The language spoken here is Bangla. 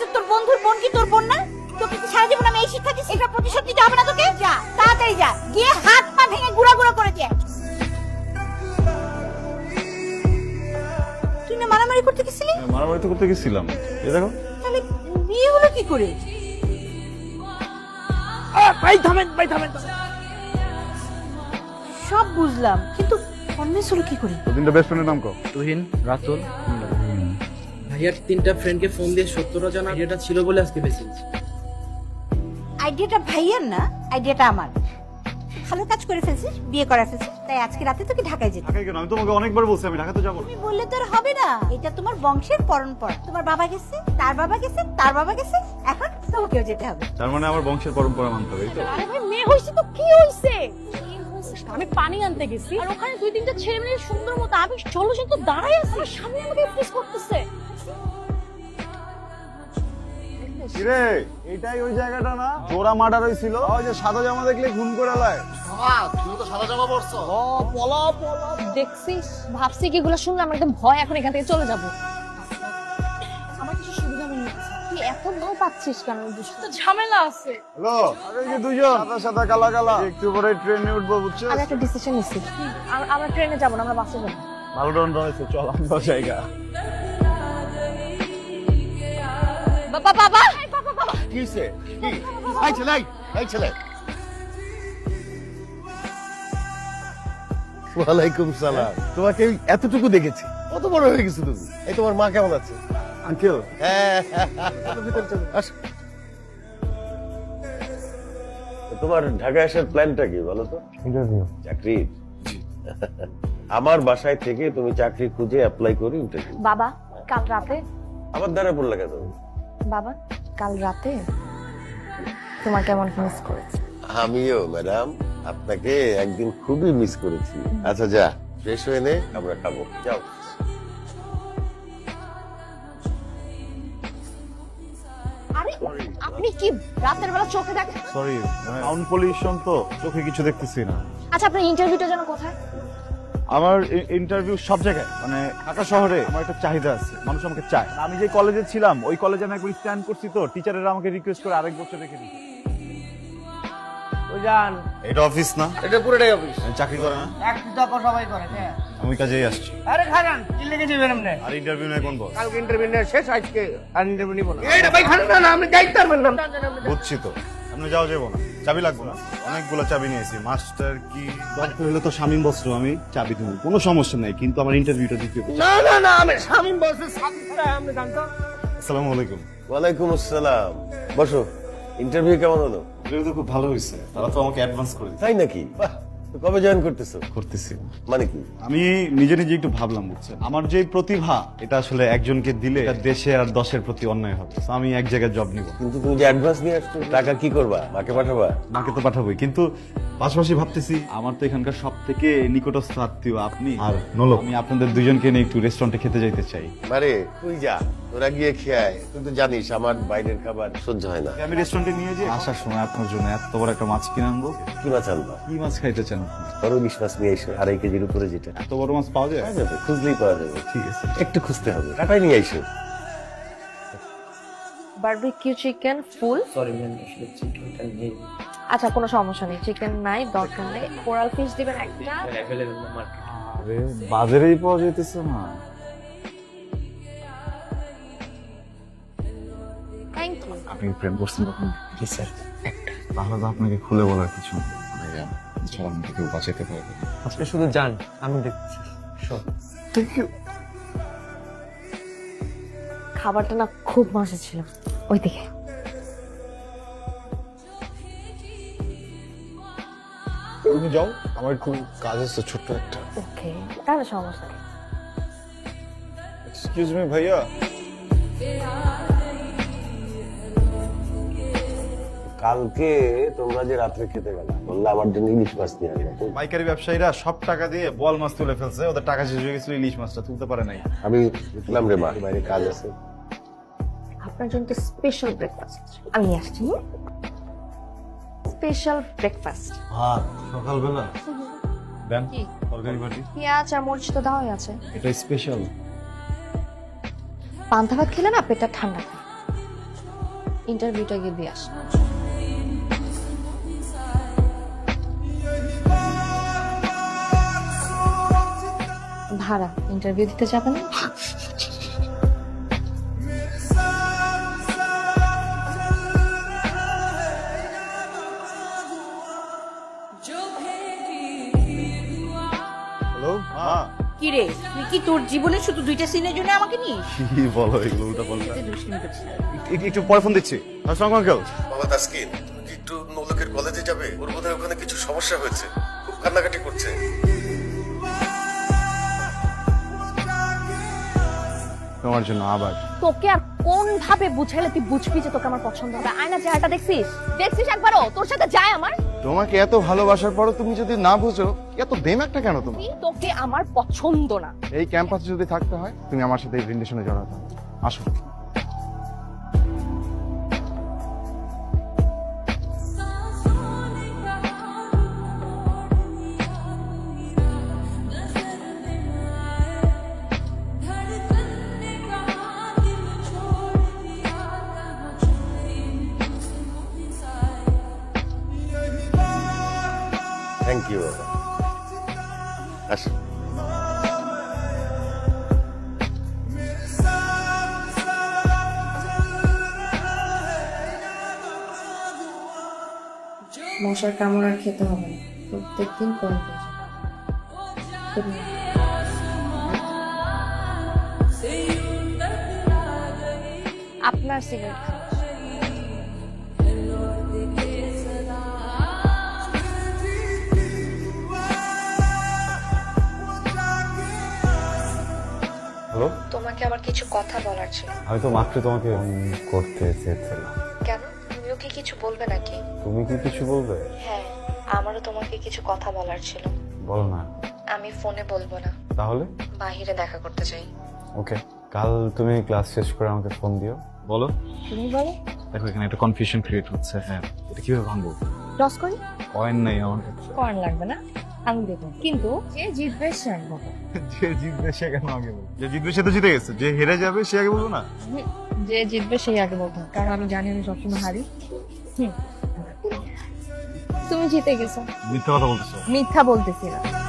আচ্ছা তোর বন্ধুর বোন কি তোর বোন না? তোকে কি সারা জীবন আমি এই শিক্ষা দিচ্ছি এটা প্রতিশোধ নিতে হবে না তোকে? যা তাড়াতাড়ি যা। গিয়ে হাত পা ভেঙে গুড়া গুড়া করে দিয়ে তুই না মারামারি করতে গেছিলি? মারামারি তো করতে গেছিলাম। এ দেখো। তাহলে বিয়ে হলো কি করে? ভাই থামেন ভাই থামেন সব বুঝলাম কিন্তু কনভিন্স হলো কি করে? তো তিনটা বেস্ট ফ্রেন্ডের নাম কো তুহিন রাতুল। ভাইয়ার তিনটা ফ্রেন্ডকে ফোন দিয়ে সত্যটা জানা এটা ছিল বলে আজকে বেঁচে গেছি। আইডিয়াটা ভাইয়ার না আইডিয়াটা আমার। ভালো কাজ করে ফেলছিস বিয়ে করা ফেলছিস তাই আজকে রাতে তোকে ঢাকায় যেতে ঢাকায় কেন? আমি তোমাকে অনেকবার বলছি আমি ঢাকাতে যাব না। তুমি বললে তো আর হবে না। এটা তোমার বংশের পরম্পরা। তোমার বাবা গেছে তার বাবা গেছে তার বাবা গেছে এখন তোমাকেও যেতে হবে। তার মানে আমার বংশের পরম্পরা মানতে হবে তো? আরে ভাই মেয়ে হয়েছে তো কি হয়েছে আমি পানি আনতে গেছি। আর ওখানে দুই তিনটা ছেলে মেয়ে সুন্দর মতো আমি চলো তো দাঁড়াই আছি। সামনে আমাকে ফিস করতেছে। কিরে? এটাই ওই জায়গাটা না? জোড়া মার্ডার হয়েছিল ওই যে সাদা জামা দেখলে খুন করে লায়। দেখছিস? ভাবছি কি এগুলো শুনলে আমার একদম ভয় এখন এখান থেকে চলে যাব। আমার কিছু সুবিধা মনে হচ্ছে তুই এত ভয় পাচ্ছিস কেন? তো ঝামেলা আছে। হ্যালো? আরে এই যে দুজন সাদা সাদা কালা কালা। একটু পরে ট্রেনে উঠবো বুঝছ? আমি একটা ডিসিশন আমরা ট্রেনে যাব না আমরা বাসে যাব। ভালো ডন রয়েছে চল আমরা জায়গা বাবা বাবা! কি এই ছেলে এই, এই ছেলে। ওয়ালাইকুম সালাম। তোমাকে এতটুকু দেখেছি। কত বড় হয়ে গেছো তুমি? এই তোমার মা কেমন আছে? আঙ্কেল। হ্যাঁ। তোমার ঢাকা আসার প্ল্যানটা কি বলো তো? ইন্টারভিউ চাকরি? আমার বাসায় থেকে তুমি চাকরি খুঁজে অ্যাপ্লাই করি ইন্টারভিউ বাবা কাল রাতে? আমার দ্বারা পড়লে কেন? বাবা? কাল রাতে? তোমার কেমন মিস করেছি? আমিও ম্যাডাম আপনাকে একদিন খুবই মিস করেছি। আচ্ছা যা ফ্রেশ হয়ে নে আমরা খাব। যাও। আরে আপনি কি রাতের বেলা চোখে দেখেন? সরি সাউন্ড পলিউশন তো চোখে কিছু দেখতেছি না। আচ্ছা আপনার ইন্টারভিউটা যেন কোথায়? আমার ইন্টারভিউ সব জায়গায় মানে ঢাকা শহরে আমার একটা চাহিদা আছে মানুষ আমাকে চায়। আমি যে কলেজে ছিলাম ওই কলেজে আমি একবার স্ট্যান্ড করছি তো টিচারেরা আমাকে রিকোয়েস্ট করে আরেক বছর রেখে দিচ্ছে। যান এটা অফিস না? এটা পুরোটাই অফিস চাকরি করে না। চাকরি তো এখন সবাই করে হ্যাঁ। আমি কাজেই আসছি। আরে খারান কি লেগে যাবেন আপনি? আর ইন্টারভিউ নেই কোন বস কালকে ইন্টারভিউ শেষ আজকে আর ইন্টারভিউ নিব না এইটা ভাই খারান না না আপনি যাইতে পারবেন না বুঝছি তো। আপনি যাও যাব না। চাবি লাগবে না। অনেকগুলো চাবি নিয়েছি। মাস্টার কি? দরকার হলে তো শামীম বস্ত্র আমি চাবি দেবো। কোনো সমস্যা নাই কিন্তু আমার ইন্টারভিউটা দিতে হবে। না না না আমি শামিম বসে স্বামী ছাড়া আপনি জানতো আসসালামু আলাইকুম। ওয়ালাইকুম আসসালাম। বসো ইন্টারভিউ কেমন হলো? ইন্টারভিউ তো খুব ভালো হয়েছে। তারা তো আমাকে অ্যাডভান্স করে তাই নাকি? বাহ। কবে জয়েন করতেছো? করতেছি। মানে কি? আমি নিজে নিজে একটু ভাবলাম বুঝছেন? আমার যে প্রতিভা এটা আসলে একজনকে দিলে এটা দেশে আর দশের প্রতি অন্যায় হবে। So আমি এক জায়গায় জব নিব। কিন্তু তুমি যে অ্যাডভান্স নিয়ে আসছো টাকা কি করবা? মাকে পাঠাবা? মাকে তো পাঠাবোই। কিন্তু পাশাপাশি ভাবতেছি আমার তো এখানকার সব থেকে নিকটস্থ আত্মীয় আপনি। আর নলো আমি আপনাদের দুজনকে নিয়ে একটু রেস্টুরেন্টে খেতে যাইতে চাই। মারে তুই যা তোরা গিয়ে খেয়ায় তুই তো জানিস আমার বাইরের খাবার সহ্য হয় না। আমি রেস্টুরেন্টে নিয়ে যাই। আসার সময় আপনার জন্য এত বড় একটা মাছ কিনে আনব। কি মাছ আনবা? কি মাছ খাইতে চান? বড় ইলিশ মাছ নিয়ে এসো আড়াই কেজির উপরে যেটা। এত বড় মাছ পাওয়া যায়? পাওয়া যাবে খুঁজলেই পাওয়া যাবে। ঠিক আছে। একটু খুঁজতে হবে। কাটাই নিয়ে এসো barbecue chicken full sorry ma'am আসলে চিকেনটা নেই। আচ্ছা কোনো সমস্যা নেই। চিকেন নাই দরকার নেই কোরাল ফিশ দিবেন একটা। আরে বাজারেই পাওয়া যাইতেছে না। থ্যাংক ইউ আপনি প্রেম করছেন কখন জি স্যার। তাহলে তো আপনাকে খুলে বলার কিছু নেই। ছাড়া আমাকে কেউ বাঁচাইতে পারবে। আপনি শুধু যান আমি দেখছি। সব খাবারটা না খুব মজা ছিল। ওইদিকে তুমি যাও আমার একটু কাজ আছে ছোট্ট একটা। ওকে তাহলে সমস্যা নেই। এক্সকিউজ মি ভাইয়া। কালকে তোমরা যে রাত্রে খেতে গেলা বললে আমার জন্য ইলিশ মাছ নিয়ে আসবে। পাইকারি ব্যবসায়ীরা সব টাকা দিয়ে বল মাছ তুলে ফেলছে ওদের টাকা শেষ হয়ে গেছিল ইলিশ মাছটা তুলতে পারে নাই। আমি উঠলাম রে মা বাইরে কাজ আছে। আপনার জন্য স্পেশাল ব্রেকফাস্ট আমি আসছি স্পেশাল ব্রেকফাস্ট ভাত সকালবেলা? দেন কি? তরকারি বাটি। পেঁয়াজ আর মরিচ তো দেওয়াই আছে। এটা স্পেশাল পান্তা ভাত খেলে না পেটটা ঠান্ডা থাকে ইন্টারভিউটা গিয়ে দিয়ে আস। ভাড়া ইন্টারভিউ দিতে যাবে না? কি তোর জীবনে শুধু দুইটা সিনের জন্য আমাকে নিস কি বলো এগুলো উল্টা পাল্টা। একটু- একটু পরে ফোন দিচ্ছি। আসসালামু আলাইকুম। বাবা তাসকিন তুমি কি একটু নৌলকের কলেজে যাবে। ওর বোধহয় ওখানে কিছু সমস্যা হয়েছে। খুব কান্নাকাটি করছে। তোমার জন্য আবার। তোকে আর কোন ভাবে বুঝাইলে তুই বুঝবি যে তোকে আমার পছন্দ হবে? আয়না চেহারাটা দেখছিস? দেখছিস একবারও? তোর সাথে যায় আমার? তোমাকে এত ভালোবাসার পরও তুমি যদি না বুঝো এত দেমাকটা কেন তুমি তোকে আমার পছন্দ না। এই ক্যাম্পাসে যদি থাকতে হয় তুমি আমার সাথে এই রিলেশনে জড়াতে আসো। মশার কামড় আর খেতে হবে না। প্রত্যেকদিন কল আপনার সিগারেট হ্যালো? তোমাকে আমার কিছু কথা বলার ছিল। আমি তো মাত্র তোমাকে করতে চেয়েছিলাম। কেন? কি কিছু বলবে নাকি? তুমি কি কিছু বলবে? হ্যাঁ আমারও তোমাকে কিছু কথা বলার ছিল। বলো না। আমি ফোনে বলব না। তাহলে? বাহিরে দেখা করতে চাই। ওকে কাল তুমি ক্লাস শেষ করে আমাকে ফোন দিও। বলো। তুমি বলো। দেখো এখানে একটা কনফিউশন ক্রিয়েট হচ্ছে হ্যাঁ। এটা কীভাবে ভাঙবো? লস করি? কয়েন নাই আমার। কাছে করার লাগবে না আমি দেবো। কিন্তু যে জিতবে সে আগে বলব। যে জিতবে সে কেন আগে বলব? যে জিতবে সে তো জিতে গেছে। যে হেরে যাবে সে আগে বলব না? যে জিতবে সেই আগে বলব কারণ আমি জানি আমি সবসময় হারি। হুম। তুমি জিতে গেছো। মিথ্যা কথা বলতেছো? মিথ্যা বলতেছি না।